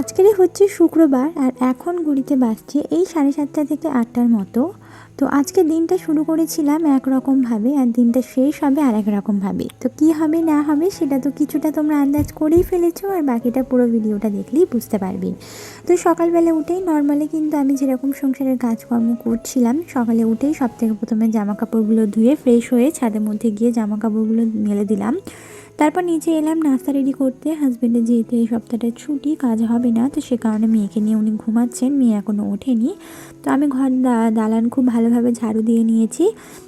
আজকেরই হচ্ছে শুক্রবার আর এখন ঘড়িতে বাজছে এই সাড়ে সাতটা থেকে আটটার মতো। তো আজকে দিনটা শুরু করেছিলাম একরকমভাবে আর দিনটা শেষ হবে আর এক রকমভাবে। তো কি হবে না হবে সেটা তো কিছুটা তোমরা আন্দাজ করেই ফেলেছো আর বাকিটা পুরো ভিডিওটা দেখলেই বুঝতে পারবে। তো সকালবেলা উঠেই নর্মালি কিন্তু আমি যেরকম সংসারের কাজকর্ম করছিলাম, সকালে উঠেই সব থেকে প্রথমে জামা কাপড়গুলো ধুয়ে ফ্রেশ হয়ে ছাদের মধ্যে গিয়ে জামা কাপড়গুলো মেলে দিলাম। তারপর নিচে এলাম, নাস্তা রেডি করতে। হাজব্যান্ডের যেহেতু এই সপ্তাহটা ছুটি, কাজ হবে না, তো সে কারণে মেয়েকে নিয়ে উনি ঘুমাচ্ছেন। মেয়ে এখনও ওঠেনি। তো আমি ঘর দালান খুব ভালোভাবে ঝাড়ু দিয়ে নিয়েছি।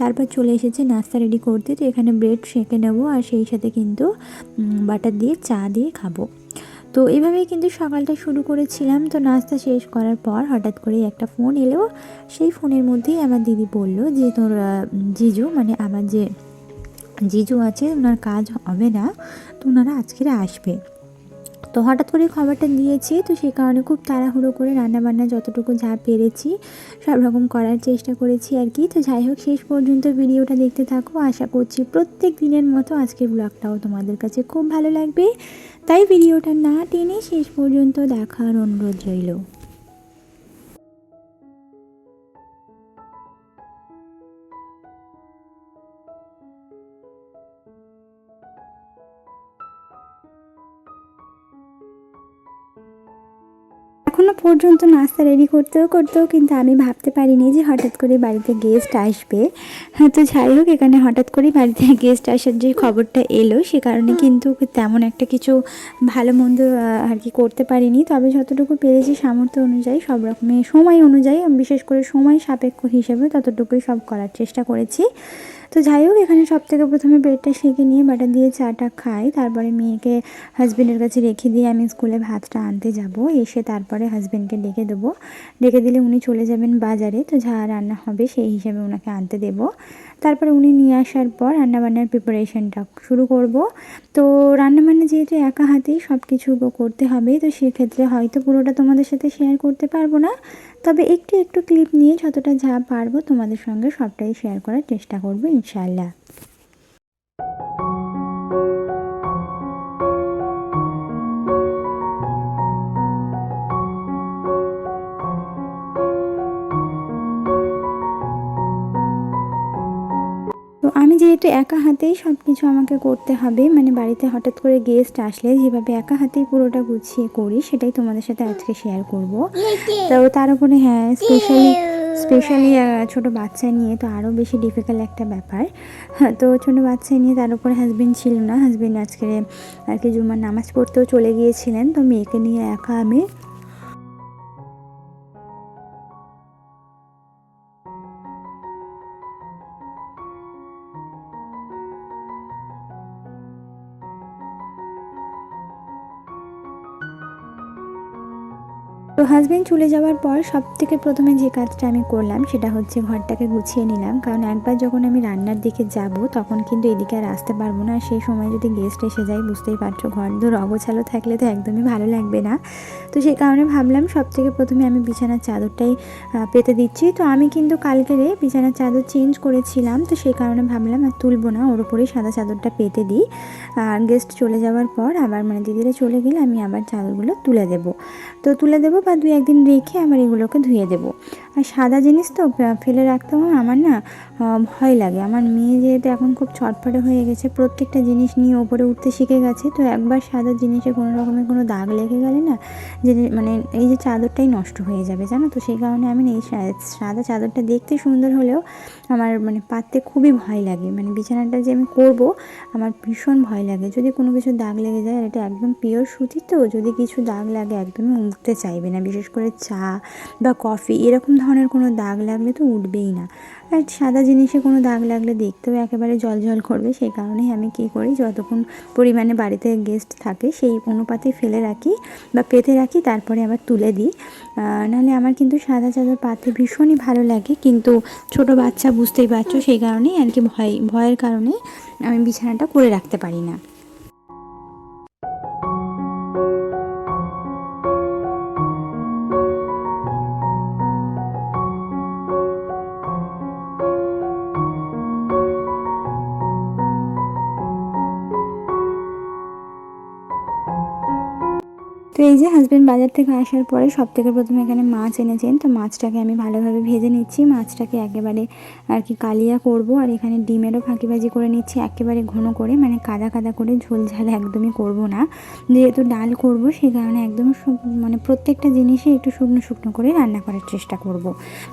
তারপর চলে এসেছে নাস্তা রেডি করতে। তো এখানে ব্রেড সেঁকে নেব আর সেই সাথে কিন্তু বাটার দিয়ে চা দিয়ে খাব। তো এভাবেই কিন্তু সকালটা শুরু করেছিলাম। তো নাস্তা শেষ করার পর হঠাৎ করে একটা ফোন এলো। সেই ফোনের মধ্যেই আমার দিদি বলল যে তোর জিজু মানে আমার যে জিজু আছে, ওনার কাজ হবে না, তো ওনারা আজকের আসবে। তো হঠাৎ করে খবরটা দিয়েছি তো সেই কারণে খুব তাড়াহুড়ো করে রান্নাবান্না যতটুকু যা পেরেছি, সব রকম করার চেষ্টা করেছি আর কি। তো যাই হোক, শেষ পর্যন্ত ভিডিওটা দেখতে থাকো। আশা করছি প্রত্যেক দিনের মতো আজকের ব্লগটাও তোমাদের কাছে খুব ভালো লাগবে। তাই ভিডিওটা না টেনে শেষ পর্যন্ত দেখার অনুরোধ রইল। এখনও পর্যন্ত নাস্তা রেডি করতেও করতেও কিন্তু আমি ভাবতে পারিনি যে হঠাৎ করে বাড়িতে গেস্ট আসবে। হ্যাঁ তো যাই হোক, এখানে হঠাৎ করে বাড়িতে গেস্ট আসার যে খবরটা এলো, সে কারণে কিন্তু তেমন একটা কিছু ভালো মন্দ আর কি করতে পারিনি। তবে যতটুকু পেরেছি সামর্থ্য অনুযায়ী, সব রকমের সময় অনুযায়ী, বিশেষ করে সময় সাপেক্ষ হিসেবে ততটুকুই সব করার চেষ্টা করেছি। তো যাই হোক, এখানে সব থেকে প্রথমে ব্রেডটা সেঁকে নিয়ে বাটার দিয়ে চাটা খাই। তারপরে মেয়েকে হাজব্যান্ডের কাছে রেখে দিয়ে আমি স্কুলে ভাতটা আনতে যাব। এসে তারপরে হাজব্যান্ডকে ডেকে দেবো। ডেকে দিলে উনি চলে যাবেন বাজারে। তো যা রান্না হবে সেই হিসাবে ওনাকে আনতে দেবো। তারপরে উনি নিয়ে আসার পর রান্নাবান্নার প্রিপারেশনটা শুরু করব। তো রান্নাবান্না যেহেতু একা হাতেই সব কিছু করতে হবে, তো সেক্ষেত্রে হয়তো পুরোটা তোমাদের সাথে শেয়ার করতে পারব না। তবে একটু একটু ক্লিপ নিয়ে যতটা যা পারব তোমাদের সঙ্গে সবটাই শেয়ার করার চেষ্টা করব ইনশাল্লাহ যেহেতু একা হাতেই সব কিছু আমাকে করতে হবে মানে বাড়িতে হঠাৎ করে গেস্ট আসলে যেভাবে একা হাতেই পুরোটা গুছিয়ে করি, সেটাই তোমাদের সাথে আজকে শেয়ার করব। তো তার উপরে হ্যাঁ স্পেশালি স্পেশালি ছোট বাচ্চা নিয়ে তো আরও বেশি ডিফিকাল্ট একটা ব্যাপার। হ্যাঁ তো ছোটো বাচ্চা নিয়ে তার উপরে হাজব্যান্ড ছিল না হাজব্যান্ড আজকে আর কি জুমার নামাজ পড়তেও চলে গিয়েছিলেন, তো মেয়েকে নিয়ে একা আমি তো হাজব্যান্ড চলে যাওয়ার পর সব থেকে প্রথমে যে কাজটা আমি করলাম সেটা হচ্ছে ঘরটাকে গুছিয়ে নিলাম। কারণ একবার যখন আমি রান্নার দিকে যাব তখন কিন্তু এদিকে আর আসতে পারব না। সেই সময় যদি গেস্ট এসে যায়, বুঝতেই পারছ ঘর ধর অগোছালো থাকলে তো একদমই ভালো লাগবে না। তো সেই কারণে ভাবলাম সব থেকে প্রথমে আমি বিছানার চাদরটাই পেতে দিচ্ছি। তো আমি কিন্তু কালকেরে বিছানার চাদর চেঞ্জ করেছিলাম। তো সেই কারণে ভাবলাম আর তুলবো না, ওর উপরেই সাদা চাদরটা পেতে দিই। আর গেস্ট চলে যাওয়ার পর আবার মানে দিদিরা চলে গেলে আমি আবার চাদরগুলো তুলে দেবো। তো তুলে দেবো বা দু একদিন রেখে আমার এগুলোকে ধুয়ে দেবো। আর সাদা জিনিস তো ফেলে রাখতে আমার না ভয় লাগে। আমার মেয়ে যেহেতু এখন খুব ছটফটে হয়ে গেছে, প্রত্যেকটা জিনিস নিয়ে ওপরে উঠতে শিখে গেছে, তো একবার সাদা জিনিসে কোনো রকমের কোনো দাগ লেগে গেলে না, যে মানে এই যে চাদরটাই নষ্ট হয়ে যাবে, জানো তো? সেই কারণে আমি এই সাদা চাদরটা দেখতে সুন্দর হলেও আমার মানে পাততে খুবই ভয় লাগে। মানে বিছানাটা যে আমি করব, আমার ভীষণ ভয় লাগে। যদি কোনো কিছু দাগ লেগে যায়, আর এটা একদম পিওর সুতি তো, যদি কিছু দাগ লাগে, একদমই উঠতে চাইবে না। বিশেষ করে চা বা কফি, এরকম ধরনের কোনো দাগ লাগলে তো উঠবেই না। আর সাদা জিনিসে কোনো দাগ লাগলে দেখতেও একেবারে জল জল করবে। সেই কারণেই আমি কী করি, যতক্ষণ পরিমাণে বাড়িতে গেস্ট থাকে, সেই অনুপাতে ফেলে রাখি বা পেতে রাখি, তারপরে আবার তুলে দিই। নাহলে আমার কিন্তু সাদা চাদর পাতে ভীষণই ভালো লাগে, কিন্তু ছোট বাচ্চা বুঝতেই পারছ, সেই কারণেই আর কি ভয়, ভয়ের কারণে আমি বিছানাটা করে রাখতে পারি না। তো এই যে হাজব্যান্ড বাজার থেকে আসার পরে সব থেকে প্রথমে এখানে মাছ এনেছেন। তো মাছটাকে আমি ভালোভাবে ভেজে নিচ্ছি। মাছটাকে একেবারে আর কি কালিয়া করব। আর এখানে ডিমেরও ফাঁকিবাজি করে নিচ্ছি একেবারে ঘন করে। মানে কাদা কাদা করে ঝোল ঝাল একদমই করব না। যেহেতু ডাল করব সেই কারণে একদম মানে প্রত্যেকটা জিনিসই একটু শুকনো শুকনো করে রান্না করার চেষ্টা করব।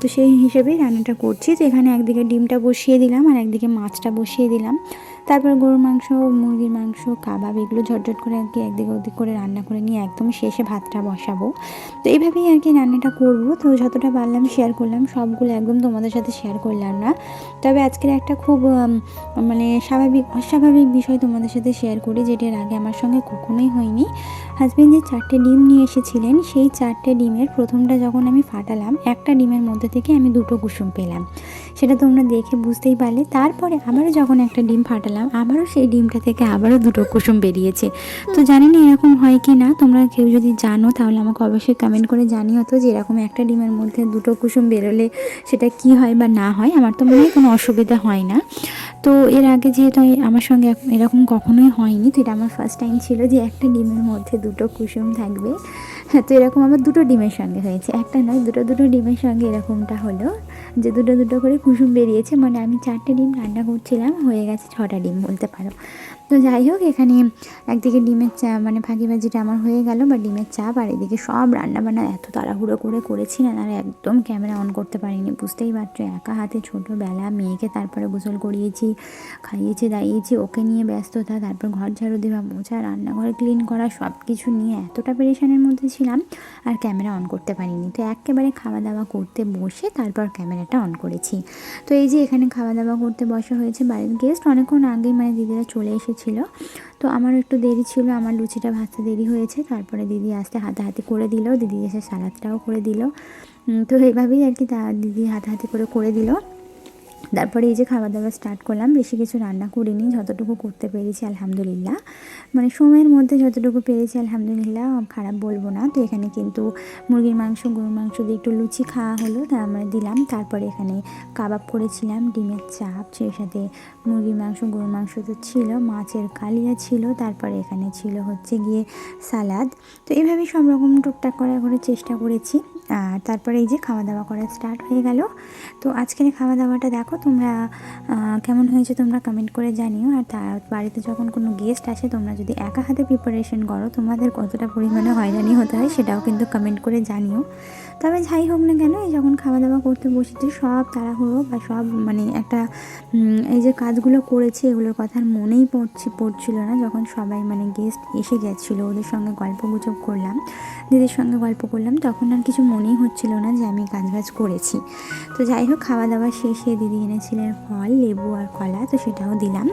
তো সেই হিসেবেই রান্নাটা করছি। তো এখানে একদিকে ডিমটা বসিয়ে দিলাম আর একদিকে মাছটা বসিয়ে দিলাম। তারপর গরুর মাংস, মুরগির মাংস, কাবাব, এগুলো ঝটঝট করে আর কি একদিকে ওদিক করে রান্না করে নিয়ে একদম শেষে ভাতটা বসাবো। তো এইভাবেই আর কি রান্নাটা করব। তো যতটা পারলাম শেয়ার করলাম, সবগুলো একদম তোমাদের সাথে শেয়ার করলাম না। তবে আজকের একটা খুব মানে স্বাভাবিক, অস্বাভাবিক বিষয় তোমাদের সাথে শেয়ার করি যেটার আগে আমার সঙ্গে কখনোই হয়নি। হাজব্যান্ড যে চারটে ডিম নিয়ে এসেছিলেন, সেই চারটে ডিমের প্রথমটা যখন আমি ফাটালাম, একটা ডিমের মধ্যে থেকে আমি দুটো কুসুম পেলাম। সেটা তোমরা দেখে বুঝতেই পারলে। তারপরে আবারও যখন একটা ডিম ফাটালাম আবারও সেই ডিমটা থেকে আবারও দুটো কুসুম বেরিয়েছে। তো জানি না এরকম হয় কি না, তোমরা কেউ যদি জানো তাহলে আমাকে অবশ্যই কমেন্ট করে জানিও তো যে এরকম একটা ডিমের মধ্যে দুটো কুসুম বেরোলে সেটা কি হয় বা না হয়, আমার তো মনে হয় কোনো অসুবিধা হয় না। তো এর আগে যেহেতু আমার সঙ্গে এরকম কখনোই হয়নি, তো এটা আমার ফার্স্ট টাইম ছিল যে একটা ডিমের মধ্যে দুটো কুসুম থাকবে। তো এরকম আমার দুটো ডিমের সঙ্গে হয়েছে। একটা নয়, দুটো দুটো ডিমের সঙ্গে এরকমটা হলো যে দুটো দুটো করে কুসুম বেরিয়েছে। মানে আমি চারটে ডিম রান্না করছিলাম, হয়ে গেছে ছটা ডিম বলতে পারো। তো যাই হোক, এখানে একদিকে ডিমের চা মানে ফাঁকিবাজিটা আমার হয়ে গেল বা ডিমের চাপ আর এদিকে সব রান্নাবান্না এত তাড়াহুড়ো করে করেছি না আর একদম ক্যামেরা অন করতে পারিনি, বুঝতেই পারছ। একা হাতে ছোটোবেলা, মেয়েকে তারপরে গোসল করিয়েছি, খাইয়েছি দাঁড়িয়েছি ওকে নিয়ে ব্যস্ততা, তারপর ঘর ঝাড়ু দেওয়া, মোছা, রান্নাঘর ক্লিন করা সব কিছু নিয়ে এতটা পেরেশানের মধ্যে ছিলাম, আর ক্যামেরা অন করতে পারিনি। তো একেবারে খাওয়া দাওয়া করতে বসে তারপর ক্যামেরাটা অন করেছি। তো এই যে এখানে খাওয়া দাওয়া করতে বসা হয়েছে বাড়ির গেস্ট অনেকক্ষণ আগেই মানে দিদিরা চলে এসেছিল তো আমার একটু দেরি ছিল, আমার লুচিটা ভাজতে দেরি হয়েছে, তারপরে দিদি আসতে হাতাহাতি করে দিল, দিদি এসে সালাদটাও করে দিল। তো এইভাবেই আর কি তা দিদি হাতাহাতি করে করে দিল। তারপরে এই যে খাওয়া দাওয়া স্টার্ট করলাম, বেশি কিছু রান্না করিনি, যতটুকু করতে পেরেছি আলহামদুলিল্লাহ। মানে সময়ের মধ্যে যতটুকু পেরেছি আলহামদুলিল্লাহ খারাপ বলব না। তো এখানে কিন্তু মুরগির মাংস, গরুর মাংস দিয়ে একটু লুচি খাওয়া হলো, তা আমরা দিলাম। তারপরে এখানে কাবাব করেছিলাম, ডিমের চাপ, সেই সাথে মুরগির মাংস, গরুর মাংস তো ছিল, মাছের কালিয়া ছিল, তারপরে এখানে ছিল হচ্ছে গিয়ে সালাদ। তো এইভাবেই সব রকম টুকটাক করার করে চেষ্টা করেছি। আর তারপরে এই যে খাওয়া দাওয়া করা স্টার্ট হয়ে গেল। তো আজকের খাওয়া দাওয়াটা দেখো তোমরা কেমন হয়েছে তোমরা কমেন্ট করে জানিও। আর তার বাড়িতে যখন কোনো গেস্ট আসে, তোমরা যদি একা হাতে প্রিপারেশন করো, তোমাদের কতটা পরিমাণে হয়রানি হতে হয় সেটাও কিন্তু কমেন্ট করে জানিও। তবে যাই হোক না কেন, এই যখন খাওয়া দাওয়া করতে বসেছি সব তাড়াহুড়ো বা সব মানে একটা এই যে কাজগুলো করেছি, এগুলোর কথা মনেই পড়ছে, পড়ছিল না। যখন সবাই মানে গেস্ট এসে গেছিল, ওদের সঙ্গে গল্প গুজব করলাম, দিদির সঙ্গে গল্প করলাম, তখন আর কিছু মনেই হচ্ছিল না যে আমি কাজ বাজ করেছি। তো যাই হোক খাওয়া দাওয়া শেষে দিদি এনেছিলেন ফল লেবু আর কলা তো সেটাও দিলাম।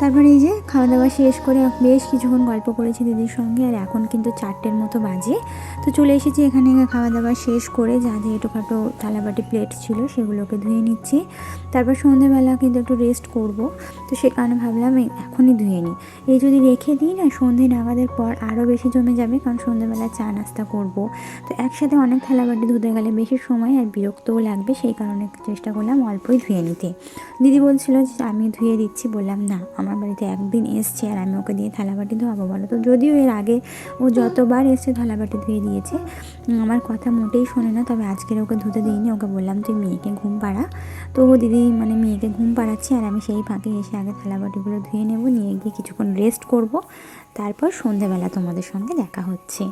তারপরে এই যে খাওয়া দাওয়া শেষ করে বেশ কিছুক্ষণ গল্প করেছি দিদির সঙ্গে, আর এখন কিন্তু চারটের মতো বাজে। তো চলে এসেছি এখানে খাওয়া দাওয়া শেষ করে, যা যে এটোখাটো থালাবাটি প্লেট ছিল সেগুলোকে ধুয়ে নিচ্ছি। তারপর সন্ধেবেলা কিন্তু একটু রেস্ট করব। তো সে কারণে ভাবলাম এখনই ধুয়ে নিই। এই যদি রেখে দিই না, সন্ধে নাগাদের পর আরও বেশি জমে যাবে, কারণ সন্ধেবেলা চা নাস্তা করব। তো একসাথে অনেক থালাবাটি ধুতে গেলে বেশি সময় আর বিরক্তও লাগবে, সেই কারণে চেষ্টা করলাম অল্পই ধুয়ে নিতে। দিদি বলছিল যে, আমি ধুয়ে দিচ্ছি। বললাম, না আমার বাড়িতে একদিন এসছে আর আমি ওকে দিয়ে থালাবাটি ধোয়াবো, বলো তো? যদিও এর আগে ও যতবার এসছে থালাবাটি ধুয়ে দিয়েছে আমার কথা মোটেই শোনে না, তবে আজকের ওকে ধুতে দিইনি, ওকে বললাম, তুই মেয়েকে ঘুম পাড়া। তো ও দিদি মানে মেয়েকে ঘুম পাড়াচ্ছে আর আমি সেই ফাঁকে এসে আগে থালাবাটিগুলো ধুয়ে নেব, নিয়ে গিয়ে কিছুক্ষণ রেস্ট করব। তারপর সন্ধেবেলা তোমাদের সঙ্গে দেখা হচ্ছে।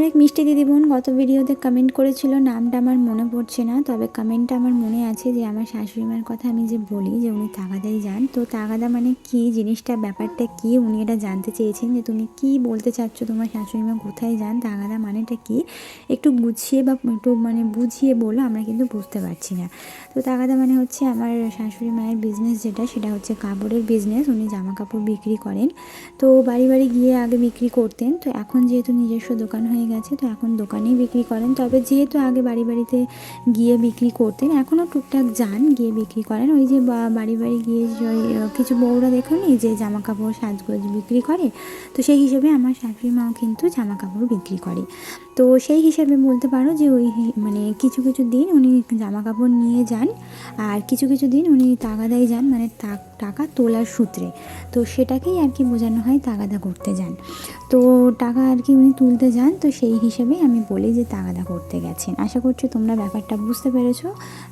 আমার এক মিষ্টি দিদি বোন গত ভিডিওতে কমেন্ট করেছিল, নামটা আমার মনে পড়ছে না, তবে কমেন্টটা আমার মনে আছে যে আমার শাশুড়ি মার কথা আমি যে বলি, যে উনি তাগাদাই যান। তো তাগাদা মানে কি? জিনিসটা, ব্যাপারটা কি? উনি এটা জানতে চেয়েছেন যে তুমি কি বলতে চাচ্ছ? তোমার শাশুড়ি মা কোথায় যান? তাগাদা মানেটা কি? একটু গুছিয়ে বা একটু মানে বুঝিয়ে বলো, আমরা কিন্তু বুঝতে পারছি না। তো তাগাদা মানে হচ্ছে আমার শাশুড়ি মায়ের বিজনেস যেটা, সেটা হচ্ছে কাপড়ের বিজনেস উনি জামা কাপড় বিক্রি করেন। তো বাড়ি বাড়ি গিয়ে আগে বিক্রি করতেন। তো এখন যেহেতু নিজস্ব দোকান হয়ে গেছে, তো এখন দোকানেই বিক্রি করেন। তবে যেহেতু আগে বাড়ি বাড়িতে গিয়ে বিক্রি করতেন, এখনও টুকটাক যান গিয়ে বিক্রি করেন। ওই যে বাড়ি বাড়ি গিয়ে কিছু বউরা দেখো নি যে জামা কাপড় সাজগোজ বিক্রি করে? তো সেই হিসেবে আমার শাশুড়ি মাও কিন্তু জামা কাপড় বিক্রি করে। তো সেই হিসেবে বলতে পারো যে ওই মানে কিছু কিছু দিন উনি জামা কাপড় নিয়ে যান, আর কিছু কিছু দিন উনি তাগাদাই যান মানে টাকা তোলার সূত্রে। তো সেটাকেই আর কি বোঝানো হয় তাগাদা করতে যান। তো টাকা আর কি উনি তুলতে যান, তো সেই হিসেবে আমি বলি যে তাগাদা করতে গেছেন। আশা করছি তোমরা ব্যাপারটা বুঝতে পেরেছ।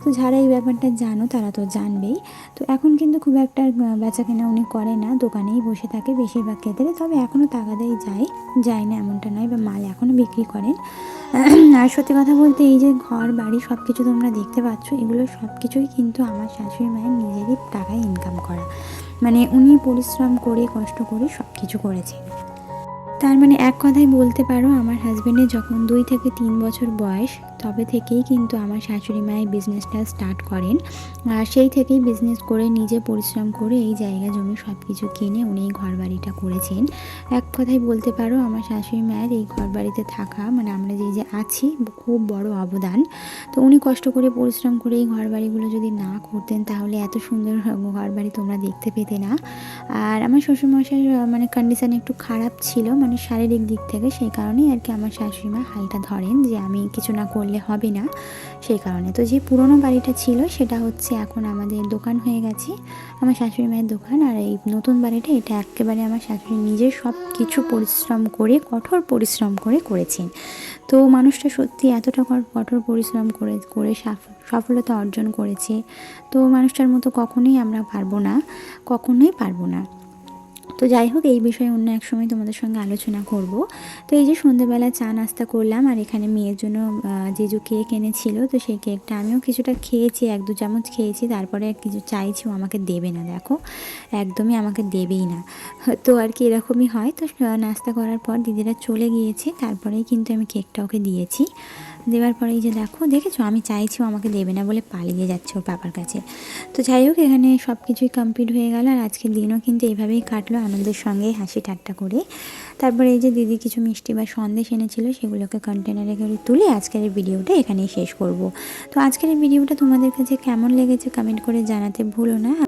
তো যারা এই ব্যাপারটা জানো, তারা তো জানবেই। তো এখন কিন্তু খুব একটা বেচা কেনা উনি করে না, দোকানেই বসে থাকে বেশিরভাগ ক্ষেত্রে। তবে এখনও তাগাদাই যায় যায় না এমনটা নয় বা মাল এখনও বিক্রি করেন। আর সত্যি কথা বলতে এই যে ঘর, বাড়ি সব কিছু তোমরা দেখতে পাচ্ছ, এগুলো সব কিছুই কিন্তু আমার শাশুড়ি মায়ের নিজেরই টাকায় ইনকাম করা। মানে উনি পরিশ্রম করে, কষ্ট করে সব কিছু করেছেন। তার মানে এক কথায় বলতে পারো আমার হাজব্যান্ডের যখন দুই থেকে তিন বছর বয়স তবে থেকেই কিন্তু আমার শাশুড়ি মায়ের বিজনেসটা স্টার্ট করেন। আর সেই থেকেই বিজনেস করে নিজে পরিশ্রম করে এই জায়গা জমি সব কিছু কিনে উনি এই ঘর বাড়িটা করেছেন। এক কথায় বলতে পারো আমার শাশুড়ি মায়ের এই ঘর বাড়িতে থাকা মানে আমরা যে যে আছি খুব বড় অবদান। তো উনি কষ্ট করে পরিশ্রম করে এই ঘর বাড়িগুলো যদি না করতেন তাহলে এত সুন্দর ঘর বাড়ি তোমরা দেখতে পেতে না। আর আমার শ্বশুরমশাইয়ের আহ, মানে কন্ডিশান একটু খারাপ ছিল মানে শারীরিক দিক থেকে সেই কারণেই আর কি আমার শাশুড়ি মা হালটা ধরেন যে আমি কিছু না করলে হবে না। সেই কারণে তো যে পুরনো বাড়িটা ছিল সেটা হচ্ছে এখন আমাদের দোকান হয়ে গেছে। আমার শাশুড়ি মায়ের দোকান আর এই নতুন বাড়িটা এটা একেবারে আমার শাশুড়ি নিজে সব কিছু পরিশ্রম করে, কঠোর পরিশ্রম করে করেছেন। তো মানুষটা সত্যি এতটা কঠোর পরিশ্রম করে করে সাফ- সফলতা অর্জন করেছে। তো মানুষটার মতো কখনোই আমরা পারব না, কখনোই পারব না। তো যাই হোক এই বিষয়ে অন্য এক সময় তোমাদের সঙ্গে আলোচনা করব। তো এই যে সন্ধেবেলা চা নাস্তা করলাম আর এখানে মেয়ের জন্য আহ, জেজু কেক এনেছিল তো সেই কেকটা আমিও কিছুটা খেয়েছি এক দু চামচ খেয়েছি তারপরে কিছু চাইছি ও আমাকে দেবে না দেখো। একদমই আমাকে দেবেই না। তো আর কি এরকমই হয়। তো নাস্তা করার পর দিদিরা চলে গিয়েছে তারপরেই কিন্তু আমি কেকটা ওকে দিয়েছি। দেওয়ার পরে এই যে দেখো, দেখেছ? আমি চাইছি আমাকে দেবে না বলে পালিয়ে যাচ্ছে ওর পাপার কাছে। তো যাই হোক, এখানে সব কিছুই কমপ্লিট হয়ে গেল আর আজকের দিনও কিন্তু এইভাবেই কাটলো আনন্দের সঙ্গে হাসি ঠাট্টা করে। তারপরে এই যে দিদি কিছু মিষ্টি বা সন্দেশ এনেছিল, সেগুলোকে কন্টেনারে করে তুলে আজকের এই ভিডিওটা এখানেই শেষ করব। তো আজকের এই ভিডিওটা তোমাদের কাছে কেমন লেগেছে কমেন্ট করে জানাতে ভুলো না।